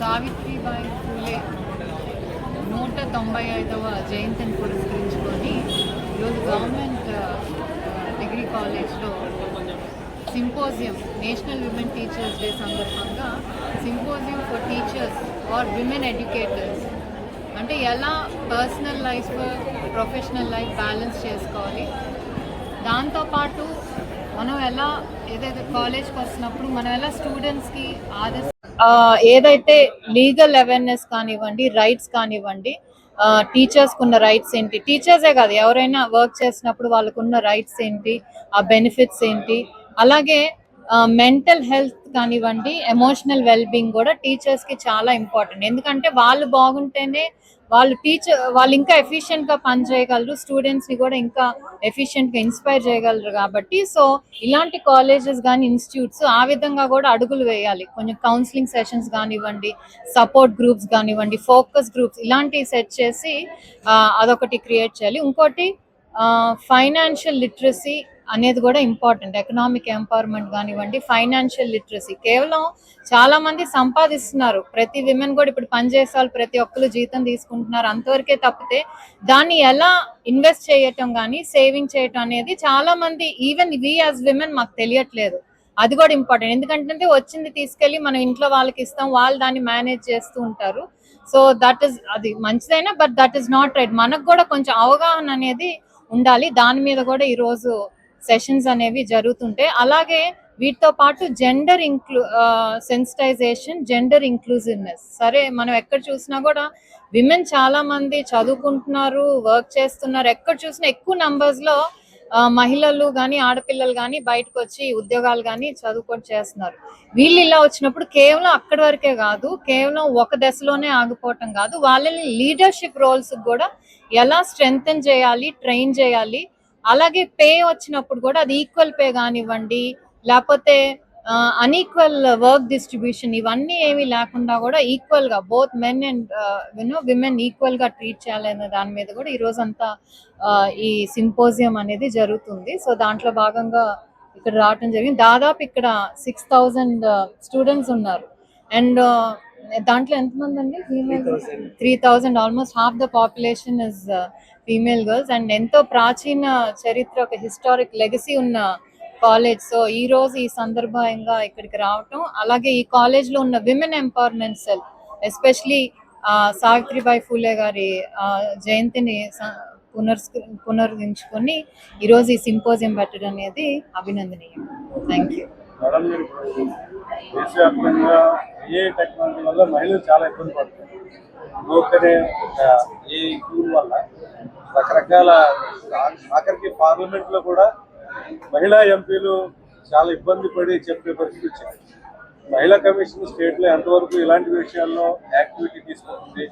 సావిత్రిబాయి ఫూలే నూట తొంభై ఐదవ జయంతిని పురస్కరించుకొని ఈరోజు గవర్నమెంట్ డిగ్రీ కాలేజ్లో symposium national women teachers day సందర్భంగా symposium for teachers are women educators. అంటే ఎలా personal life professional life balance చేసుకోవాలి. దాంతోపాటు మనం ఎలా ఏదైతే కాలేజ్కి వస్తున్నప్పుడు మనం ఎలా స్టూడెంట్స్కి ఆదర్శ ఏదైతే లీగల్ అవేర్నెస్ కానివ్వండి రైట్స్ కానివ్వండి టీచర్స్కి ఉన్న రైట్స్ ఏంటి? టీచర్సే కాదు ఎవరైనా వర్క్ చేసినప్పుడు వాళ్ళకున్న రైట్స్ ఏంటి? ఆ బెనిఫిట్స్ ఏంటి? అలాగే మెంటల్ హెల్త్ కానివ్వండి ఎమోషనల్ వెల్బీయింగ్ కూడా టీచర్స్కి చాలా ఇంపార్టెంట్ ఎందుకంటే వాళ్ళు బాగుంటేనే వాళ్ళు టీచర్ వాళ్ళు ఇంకా ఎఫిషియెంట్గా గా పని చేయగలరు స్టూడెంట్స్ని కూడా ఇంకా ఎఫిషియెంట్గా ఇన్స్పైర్ చేయగలరు కాబట్టి. సో ఇలాంటి కాలేజెస్ కానీ ఇన్స్టిట్యూట్స్ ఆ విధంగా కూడా అడుగులు వేయాలి. కొంచెం కౌన్సిలింగ్ సెషన్స్ కానివ్వండి సపోర్ట్ గ్రూప్స్ కానివ్వండి ఫోకస్ గ్రూప్స్ ఇలాంటివి సెట్ చేసి ఆ, అదొకటి క్రియేట్ చేయాలి. ఇంకోటి ఫైనాన్షియల్ లిటరసీ అనేది కూడా ఇంపార్టెంట్ ఎకనామిక్ ఎంపవర్మెంట్ కానివ్వండి ఫైనాన్షియల్ లిటరసీ కేవలం చాలా మంది సంపాదిస్తున్నారు. ప్రతి విమెన్ కూడా ఇప్పుడు పనిచేసే వాళ్ళు ప్రతి ఒక్కరు జీతం తీసుకుంటున్నారు. అంతవరకే తప్పితే దాన్ని ఎలా ఇన్వెస్ట్ చేయటం కానీ సేవింగ్ చేయటం అనేది చాలా మంది ఈవెన్ వి యాజ్ విమెన్ మాకు తెలియట్లేదు. అది కూడా ఇంపార్టెంట్ ఎందుకంటే వచ్చింది తీసుకెళ్ళి మనం ఇంట్లో వాళ్ళకి ఇస్తాం వాళ్ళు దాన్ని మేనేజ్ చేస్తూ ఉంటారు. సో దట్ ఈస్ అది మంచిదైనా but that is not right మనకు కూడా కొంచెం అవగాహన అనేది ఉండాలి. దాని మీద కూడా ఈ రోజు సెషన్స్ అనేవి జరుగుతుంటాయి అలాగే వీటితో పాటు జెండర్ ఇంక్లూ సెన్సిటైజేషన్ జెండర్ ఇంక్లూజివ్నెస్ సరే మనం ఎక్కడ చూసినా కూడా విమెన్ చాలా మంది చదువుకుంటున్నారు వర్క్ చేస్తున్నారు. ఎక్కడ చూసినా ఎక్కువ నంబర్స్లో మహిళలు కానీ ఆడపిల్లలు కానీ బయటకు వచ్చి ఉద్యోగాలు కానీ చదువుకొని చేస్తున్నారు. వీళ్ళు ఇలా వచ్చినప్పుడు కేవలం అక్కడి వరకే కాదు కేవలం ఒక దశలోనే ఆగిపోవటం కాదు. వాళ్ళని లీడర్షిప్ రోల్స్ కూడా ఎలా స్ట్రెంగ్తన్ చేయాలి ట్రైన్ చేయాలి అలాగే పే వచ్చినప్పుడు కూడా అది ఈక్వల్ పే కానివ్వండి లేకపోతే అన్ఈక్వల్ వర్క్ డిస్ట్రిబ్యూషన్ ఇవన్నీ ఏమీ లేకుండా కూడా ఈక్వల్గా both men and you know women ఈక్వల్గా ట్రీట్ చేయాలనే దాని మీద కూడా ఈ రోజంతా ఈ సింపోజియం అనేది జరుగుతుంది. సో దాంట్లో భాగంగా ఇక్కడ రావటం జరిగింది. దాదాపు ఇక్కడ సిక్స్ థౌజండ్ స్టూడెంట్స్ ఉన్నారు. అండ్ దాంట్లో ఎంతమంది అండి? Three thousand almost half the population is female girls and ఎంతో ప్రాచీన చరిత్ర ఒక హిస్టారిక్ లెగసీ ఉన్న కాలేజ్. సో ఈ రోజు ఈ సందర్భంగా ఇక్కడికి రావటం అలాగే ఈ కాలేజ్లో ఉన్న women empowerment cell especially Savitribai Phule గారి జయంతిని స- పునర్స్ పునరుద్ధరించుకొని ఈరోజు ఈ సింపోజియం పెట్టడం అనేది అభినందనీయం. థ్యాంక్ యూ దేశవ్యాప్తంగా ఏ టెక్నాలజీ వల్ల మహిళలు చాలా ఇబ్బంది పడుతున్నారు? వల్ల రకరకాల ఆఖరికి పార్లమెంట్లో కూడా మహిళా ఎంపీలు చాలా ఇబ్బంది పడి చెప్పే పరిస్థితి వచ్చింది. మహిళా కమిషన్ స్టేట్లో ఎంతవరకు ఇలాంటి విషయాల్లో యాక్టివిటీ తీసుకుంటుంది?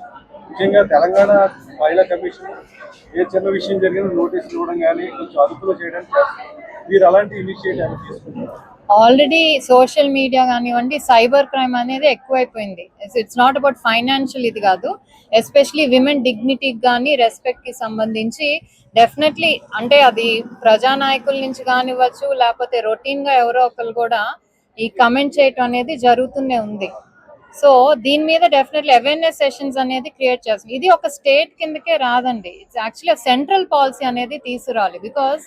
ముఖ్యంగా తెలంగాణ మహిళా కమిషన్ ఏ చిన్న విషయం జరిగినా నోటీసులు ఇవ్వడం కానీ కొంచెం అదుపులో చేయడానికి చేస్తారు మీరు అలాంటి ఇనిషియేటివ్ తీసుకుంటారు? ఆల్రెడీ సోషల్ మీడియా కానివ్వండి సైబర్ క్రైమ్ అనేది ఎక్కువైపోయింది. ఇట్స్ నాట్ అబౌట్ ఫైనాన్షియల్ ఇది కాదు. ఎస్పెషలీ విమెన్ డిగ్నిటీకి కానీ రెస్పెక్ట్కి సంబంధించి డెఫినెట్లీ అంటే అది ప్రజానాయకుల నుంచి కానివ్వచ్చు లేకపోతే రొటీన్గా ఎవరో ఒకరు కూడా ఈ కమెంట్ చేయటం అనేది జరుగుతూనే ఉంది. సో దీని మీద డెఫినెట్లీ అవేర్నెస్ సెషన్స్ అనేది క్రియేట్ చేస్తుంది. ఇది ఒక స్టేట్ కిందకే రాదండి. ఇట్స్ యాక్చువల్లీ సెంట్రల్ పాలసీ అనేది తీసుకురావాలి బికాస్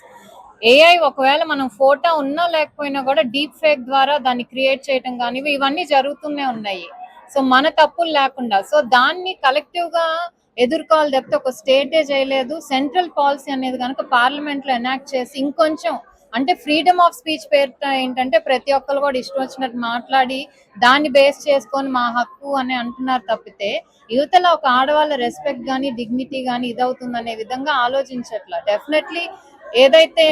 ఏఐ ఒకవేళ మనం ఫోటో ఉన్నా లేకపోయినా కూడా డీప్ ఫేక్ ద్వారా దాన్ని క్రియేట్ చేయటం కానీ ఇవన్నీ జరుగుతూనే ఉన్నాయి. సో మన తప్పులు లేకుండా. సో దాన్ని కలెక్టివ్గా ఎదుర్కోవాలి తప్పితే ఒక స్టేటే చేయలేదు. సెంట్రల్ పాలసీ అనేది కనుక పార్లమెంట్లో ఎనాక్ట్ చేసి ఇంకొంచెం అంటే ఫ్రీడమ్ ఆఫ్ స్పీచ్ పేరు ఏంటంటే ప్రతి ఒక్కరు కూడా ఇష్టం వచ్చినట్టు మాట్లాడి దాన్ని బేస్ చేసుకొని మా హక్కు అని అంటున్నారు తప్పితే యువతలో ఒక ఆడవాళ్ళ రెస్పెక్ట్ కానీ డిగ్నిటీ కానీ ఇదవుతుంది అనే విధంగా ఆలోచించట్లా. డెఫినెట్లీ ఏదైతే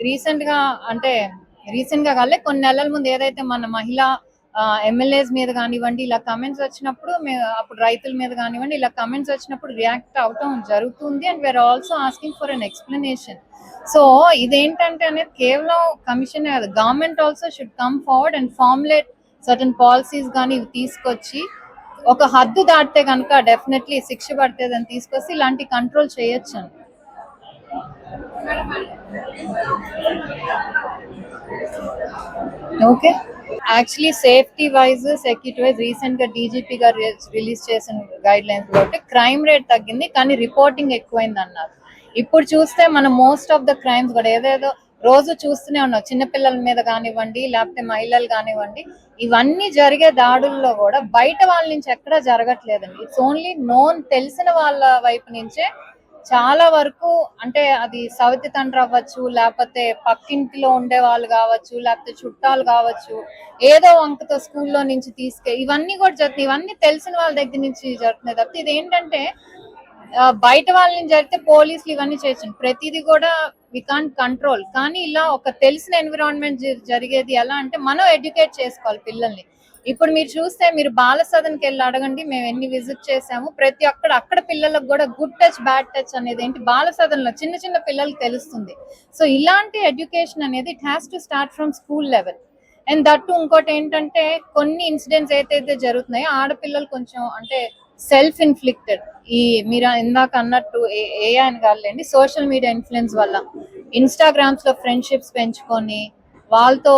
రీసెంట్గా అంటే రీసెంట్గా కాలే కొన్ని నెలల ముందు ఏదైతే మన మహిళా ఎమ్మెల్యేస్ మీద కానివ్వండి ఇలా కమెంట్స్ వచ్చినప్పుడు అప్పుడు రైతుల మీద కానివ్వండి ఇలా కమెంట్స్ వచ్చినప్పుడు రియాక్ట్ అవటం జరుగుతుంది and we are also asking for an explanation so ఇదేంటంటే అనేది కేవలం కమిషన్ కాదు government also should come forward and formulate certain policies కానీ ఇవి తీసుకొచ్చి ఒక హద్దు దాటితే కనుక డెఫినెట్లీ శిక్ష పడితే దాన్ని తీసుకొచ్చి ఇలాంటి కంట్రోల్ చేయొచ్చు okay actually safety wise security wise రీసెంట్గా డీజీపీ గారు రిలీజ్ చేసిన గైడ్ లైన్స్ కాబట్టి క్రైమ్ రేట్ తగ్గింది కానీ రిపోర్టింగ్ ఎక్కువైంది అన్నారు. ఇప్పుడు చూస్తే మనం మోస్ట్ ఆఫ్ ద క్రైమ్స్ కూడా ఏదేదో రోజు చూస్తూనే ఉన్నాం. చిన్నపిల్లల మీద కానివ్వండి లేకపోతే మహిళలు కానివ్వండి ఇవన్నీ జరిగే దాడుల్లో కూడా బయట వాళ్ళ నుంచి ఎక్కడా జరగట్లేదండి. ఇట్స్ ఓన్లీ నోన్ తెలిసిన వాళ్ళ వైపు నుంచే చాలా వరకు అంటే అది సవతి తండ్రి అవ్వచ్చు లేకపోతే పక్కింటిలో ఉండే వాళ్ళు కావచ్చు లేకపోతే చుట్టాలు కావచ్చు ఏదో వంకతో స్కూల్లో నుంచి తీసుకే ఇవన్నీ కూడా జరుగుతాయి. ఇవన్నీ తెలిసిన వాళ్ళ దగ్గర నుంచి జరుగుతున్నాయి తప్పితే ఇది ఏంటంటే బయట వాళ్ళని జరిగితే పోలీసులు ఇవన్నీ చేయొచ్చు ప్రతిదీ కూడా వి కాంట్ కంట్రోల్ కానీ ఇలా ఒక తెలిసిన ఎన్విరాన్మెంట్ జరిగేది ఎలా అంటే మనం ఎడ్యుకేట్ చేసుకోవాలి పిల్లల్ని. ఇప్పుడు మీరు చూస్తే మీరు బాల సదన్కి వెళ్ళి అడగండి మేము ఎన్ని విజిట్ చేసాము ప్రతి ఒక్కడ అక్కడ పిల్లలకు కూడా గుడ్ టచ్ బ్యాడ్ టచ్ అనేది ఏంటి? బాల సదన్లో చిన్న చిన్న పిల్లలకి తెలుస్తుంది. సో ఇలాంటి ఎడ్యుకేషన్ అనేది it has to start from school level and that ఇంకోటి ఏంటంటే కొన్ని ఇన్సిడెంట్స్ ఏదైతే జరుగుతున్నాయో ఆడపిల్లలు కొంచెం అంటే సెల్ఫ్ ఇన్ఫ్లిక్టెడ్ ఈ మీరు ఇందాక అన్నట్టు ఏ- ఏ అని కాదులేండి సోషల్ మీడియా ఇన్ఫ్లుయెన్స్ వల్ల. ఇన్స్టాగ్రామ్స్లో ఫ్రెండ్షిప్స్ పెంచుకొని వాళ్ళతో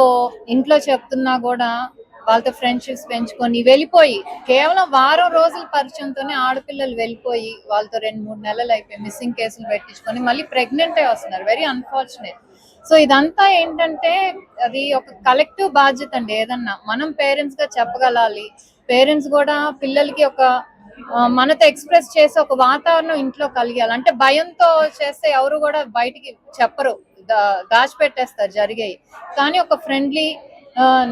ఇంట్లో చెప్తున్నా కూడా వాళ్ళతో ఫ్రెండ్షిప్స్ పెంచుకొని వెళ్ళిపోయి కేవలం వారం రోజుల పరిచయంతోనే ఆడపిల్లలు వెళ్ళిపోయి వాళ్ళతో రెండు మూడు నెలలు అయిపోయి మిస్సింగ్ కేసులు పెట్టించుకొని మళ్ళీ ప్రెగ్నెంట్ అయి వస్తున్నారు. వెరీ అన్ఫార్చునేట్ సో ఇదంతా ఏంటంటే అది ఒక కలెక్టివ్ బాధ్యత అండి. ఏదన్నా మనం పేరెంట్స్గా చెప్పగలాలి. పేరెంట్స్ కూడా పిల్లలకి ఒక మనతో ఎక్స్ప్రెస్ చేసే ఒక వాతావరణం ఇంట్లో కలిగాలి. అంటే భయంతో చేస్తే ఎవరు కూడా బయటికి చెప్పరు. దా- దాచిపెట్టేస్తారు జరిగాయి కానీ ఒక ఫ్రెండ్లీ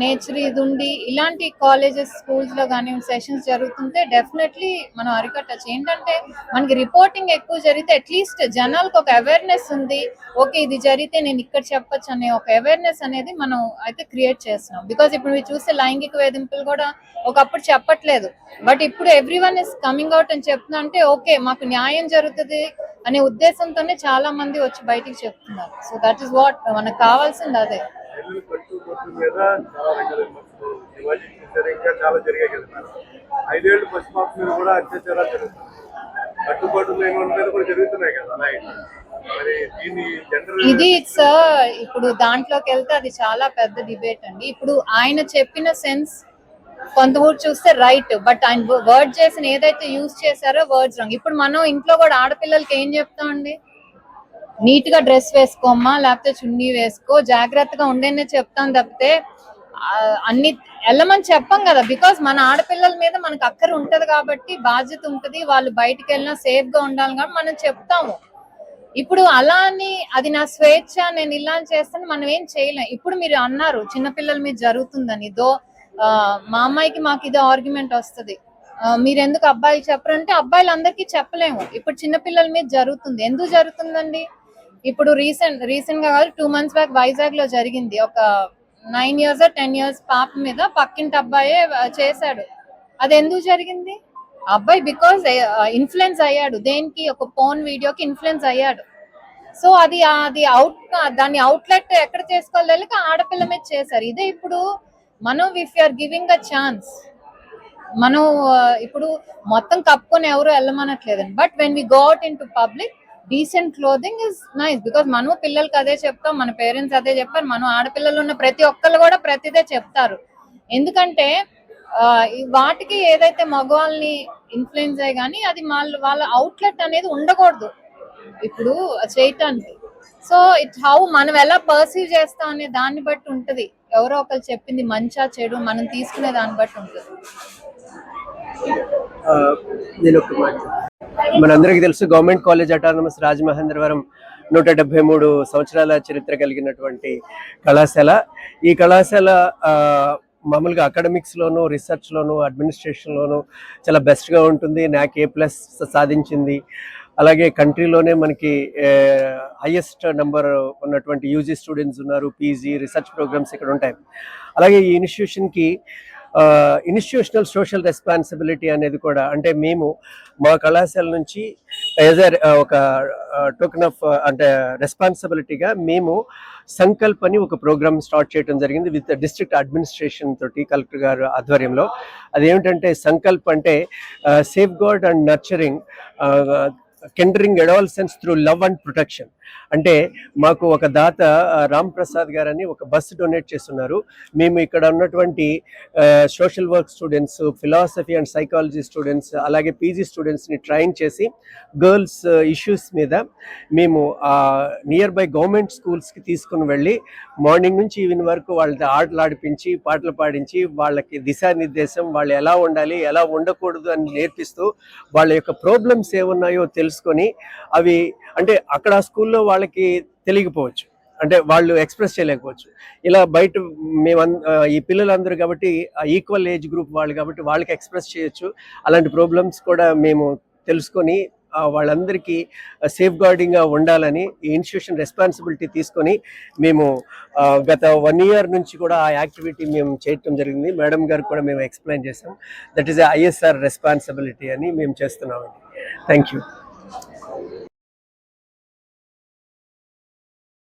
నేచర్ ఇది ఉండి ఇలాంటి కాలేజెస్ స్కూల్స్లో కానీ సెషన్స్ జరుగుతుంటే డెఫినెట్లీ మనం అరికట్టచ్చు. ఏంటంటే మనకి రిపోర్టింగ్ ఎక్కువ జరిగితే అట్లీస్ట్ జనాలకు ఒక అవేర్నెస్ ఉంది. ఓకే ఇది జరిగితే నేను ఇక్కడ చెప్పొచ్చు అనే ఒక అవేర్నెస్ అనేది మనం అయితే క్రియేట్ చేస్తున్నాం. బికాస్ ఇప్పుడు మీరు చూస్తే లైంగిక వేధింపులు కూడా ఒకప్పుడు చెప్పట్లేదు. బట్ ఇప్పుడు everyone is coming out అని చెప్తున్నా అంటే ఓకే మాకు న్యాయం జరుగుతుంది అనే ఉద్దేశంతోనే చాలా మంది వచ్చి బయటికి చెప్తున్నారు. సో దట్ ఈస్ వాట్ మనకు కావాల్సింది అదే. మహిళలు మీద చాలా రకాల విమర్శలు డివాజిట్ చేశారు ఇంకా చాలా జరిగాయి కదా మేడం. ఐదేళ్ళు పశ్చిమాఫ్ మీద కూడా అత్యాచారాలు జరుగుతున్నాయి. కట్టుబాటు లేని వాళ్ళ మీద కూడా జరుగుతున్నాయి కదా అలాగే ఇది సార్ ఇప్పుడు దాంట్లోకి వెళ్తే అది చాలా పెద్ద డిబేట్ అండి. ఇప్పుడు ఆయన చెప్పిన సెన్స్ కొంతమూరు చూస్తే రైట్ బట్ ఆయన వర్డ్ చేసిన ఏదైతే యూజ్ చేశారో వర్డ్స్ రాంగ్ ఇప్పుడు మనం ఇంట్లో కూడా ఆడపిల్లలకి ఏం చెప్తామండి? నీట్గా డ్రెస్ వేసుకోమ్మా లేకపోతే చున్నీ వేసుకో జాగ్రత్తగా ఉండేనే చెప్తాం తప్పితే అన్ని వెళ్ళమని చెప్పం కదా. బికాస్ మన ఆడపిల్లల మీద మనకు అక్కర ఉంటది కాబట్టి బాధ్యత ఉంటది. వాళ్ళు బయటికి వెళ్ళినా సేఫ్గా ఉండాలి కాబట్టి మనం చెప్తాము. ఇప్పుడు అలా అని అది నా స్వేచ్ఛ నేను ఇలా అని చేస్తాను మనం ఏం చేయలేం. ఇప్పుడు మీరు అన్నారు చిన్నపిల్లల మీద జరుగుతుందని. దో మా అమ్మాయికి మాకు ఇదే ఆర్గ్యుమెంట్ వస్తుంది. మీరు ఎందుకు అబ్బాయిలు చెప్పరంటే అబ్బాయిలు అందరికీ చెప్పలేము. ఇప్పుడు చిన్నపిల్లల మీద జరుగుతుంది. ఎందుకు జరుగుతుందండి? ఇప్పుడు రీసెంట్ రీసెంట్గా కాదు టూ మంత్స్ బ్యాక్ వైజాగ్లో జరిగింది. ఒక నైన్ ఇయర్స్ టెన్ ఇయర్స్ పాప మీద పక్కింటి అబ్బాయే చేశాడు. అది ఎందుకు జరిగింది? అబ్బాయి బికాస్ ఇన్ఫ్లుయెన్స్ అయ్యాడు. దేనికి? ఒక ఫోన్ వీడియోకి ఇన్ఫ్లుయెన్స్ అయ్యాడు. సో అది అది అవుట్ దాన్ని అవుట్లెట్ ఎక్కడ చేసుకోవాలి ఆడపిల్ల మీద చేశారు. ఇదే ఇప్పుడు మనం if are giving a chance మనం ఇప్పుడు మొత్తం కప్పుకొని ఎవరు వెళ్ళమనట్లేదండి. But when we go out into public decent clothing is nice because మనము పిల్లలకి అదే చెప్తాం మన పేరెంట్స్ అదే చెప్పారు. మనం ఆడపిల్లలు ఉన్న ప్రతి ఒక్కరు కూడా ప్రతిదే చెప్తారు. ఎందుకంటే వాటికి ఏదైతే మగవాళ్ళని ఇన్ఫ్లుయెన్స్ అయ్యి కానీ అది వాళ్ళ వాళ్ళ అవుట్లెట్ అనేది ఉండకూడదు. ఇప్పుడు చేయటానికి. సో ఇట్ హౌ మనం ఎలా పర్సీవ్ చేస్తాం అనే దాన్ని బట్టి ఉంటది. ఎవరో ఒకరు చెప్పింది మంచా చెడు మనం తీసుకునే దాన్ని బట్టి ఉంటుంది. నేను ఒక మాట మనందరికీ తెలుసు గవర్నమెంట్ కాలేజ్ అటానమస్ రాజమహేంద్రవరం నూట డెబ్బై మూడు సంవత్సరాల చరిత్ర కలిగినటువంటి కళాశాల. ఈ కళాశాల మామూలుగా అకాడమిక్స్లోను రీసెర్చ్లోను అడ్మినిస్ట్రేషన్లోను చాలా బెస్ట్గా ఉంటుంది. నాకు ఏ ప్లస్ సాధించింది. అలాగే కంట్రీలోనే మనకి హయ్యెస్ట్ నెంబర్ ఉన్నటువంటి యూజీ స్టూడెంట్స్ ఉన్నారు పీజీ రీసెర్చ్ ప్రోగ్రామ్స్ ఇక్కడ ఉంటాయి. అలాగే ఈ ఇన్స్టిట్యూషన్కి ఇన్స్టిట్యూషనల్ సోషల్ రెస్పాన్సిబిలిటీ అనేది కూడా అంటే మేము మా కళాశాల నుంచి యాజ్ ఒక టోకెన్ ఆఫ్ అంటే రెస్పాన్సిబిలిటీగా మేము సంకల్ప్ అని ఒక ప్రోగ్రామ్ స్టార్ట్ చేయడం జరిగింది విత్ డిస్ట్రిక్ట్ అడ్మినిస్ట్రేషన్ తోటి కలెక్టర్ గారు ఆధ్వర్యంలో. అదేమిటంటే సంకల్ప్ అంటే safeguard and nurturing gendering adolescence through love and protection అంటే మాకు ఒక దాత రామ్ ప్రసాద్ గారని ఒక బస్సు డొనేట్ చేస్తున్నారు. మేము ఇక్కడ ఉన్నటువంటి social work students philosophy and psychology students అలాగే పీజీ స్టూడెంట్స్ని ట్రైన్ చేసి గర్ల్స్ ఇష్యూస్ మీద మేము నియర్ బై గవర్నమెంట్ స్కూల్స్కి తీసుకుని వెళ్ళి మార్నింగ్ నుంచి ఈవినింగ్ వరకు వాళ్ళతో ఆటలు ఆడిపించి పాటలు పాడించి వాళ్ళకి దిశానిర్దేశం వాళ్ళు ఎలా ఉండాలి ఎలా ఉండకూడదు అని నేర్పిస్తూ వాళ్ళ యొక్క ప్రాబ్లమ్స్ ఏమున్నాయో తెలుసుకొని అవి అంటే అక్కడ ఆ స్కూల్లో వాళ్ళకి తెలియకపోవచ్చు. అంటే వాళ్ళు ఎక్స్ప్రెస్ చేయలేకపోవచ్చు. ఇలా బయట మేము ఈ పిల్లలందరూ కాబట్టి ఈక్వల్ ఏజ్ గ్రూప్ వాళ్ళు కాబట్టి వాళ్ళకి ఎక్స్ప్రెస్ చేయొచ్చు. అలాంటి ప్రాబ్లమ్స్ కూడా మేము తెలుసుకొని వాళ్ళందరికీ సేఫ్ గార్డింగ్గా ఉండాలని ఈ ఇన్స్టిట్యూషన్ రెస్పాన్సిబిలిటీ తీసుకొని మేము గత వన్ ఇయర్ నుంచి కూడా ఆ యాక్టివిటీ మేము చేయటం జరిగింది. మేడం గారు కూడా మేము ఎక్స్ప్లెయిన్ చేసాం దట్ ఈస్ ఐఎస్ఆర్ రెస్పాన్సిబిలిటీ అని మేము చేస్తున్నామండి. Thank you